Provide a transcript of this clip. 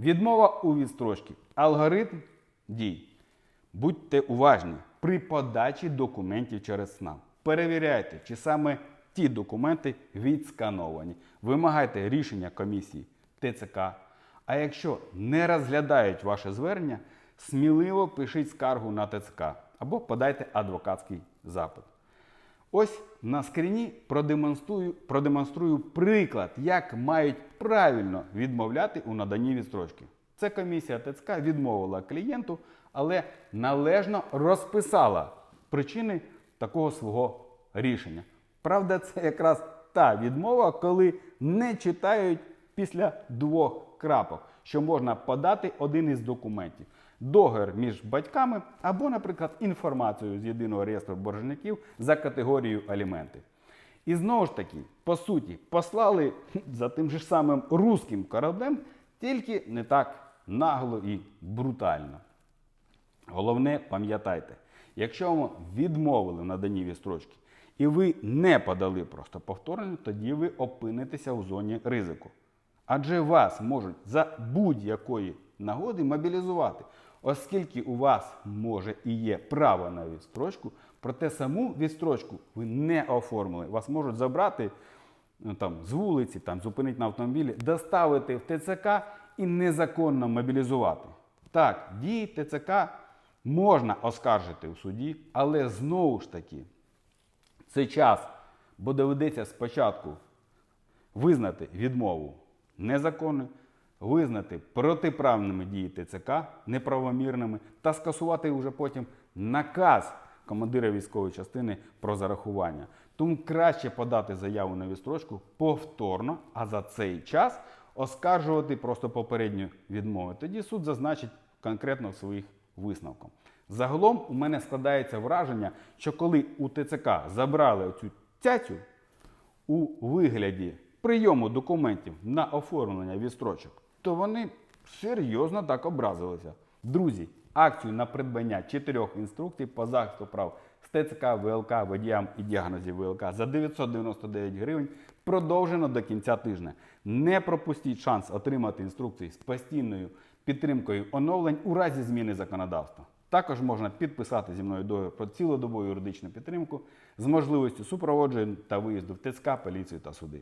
Відмова у відстрочці. Алгоритм дій. Будьте уважні при подачі документів через СНАП. Перевіряйте, чи саме ті документи відскановані. Вимагайте рішення комісії ТЦК. А якщо не розглядають ваше звернення, сміливо пишіть скаргу на ТЦК або подайте адвокатський запит. Ось на скріні продемонструю, продемонструю приклад, як мають правильно відмовляти у наданні відстрочки. Це комісія ТЦК відмовила клієнту, але належно розписала причини такого свого рішення. Правда, це якраз та відмова, коли не читають після двох крапок, що можна подати один із документів. Договір між батьками або, наприклад, інформацію з єдиного реєстру боржників за категорією аліменти. І знову ж таки, по суті, послали за тим же самим руським кораблем, тільки не так нагло і брутально. Головне, пам'ятайте, якщо вам відмовили в наданні відстрочки і ви не подали просто повторення, тоді ви опинитеся у зоні ризику. Адже вас можуть за будь-якої нагоди мобілізувати, оскільки у вас може і є право на відстрочку, проте саму відстрочку ви не оформили. Вас можуть забрати ну, там, з вулиці, там, зупинити на автомобілі, доставити в ТЦК і незаконно мобілізувати. Так, дії ТЦК можна оскаржити у суді, але знову ж таки, це час, бо доведеться спочатку визнати відмову незаконною, визнати протиправними дії ТЦК неправомірними та скасувати вже потім наказ командира військової частини про зарахування. Тому краще подати заяву на відстрочку повторно, а за цей час оскаржувати просто попередню відмову. Тоді суд зазначить конкретно своїх висновках. Загалом у мене складається враження, що коли у ТЦК забрали цю цяцю, у вигляді прийому документів на оформлення відстрочок, то вони серйозно так образилися. Друзі, акцію на придбання чотирьох інструкцій по захисту прав з ТЦК, ВЛК, водіям і діагнозів ВЛК за 999 гривень продовжено до кінця тижня. Не пропустіть шанс отримати інструкції з постійною підтримкою оновлень у разі зміни законодавства. Також можна підписати зі мною договір про цілодобову юридичну підтримку з можливістю супроводження та виїзду в ТЦК, поліцію та суди.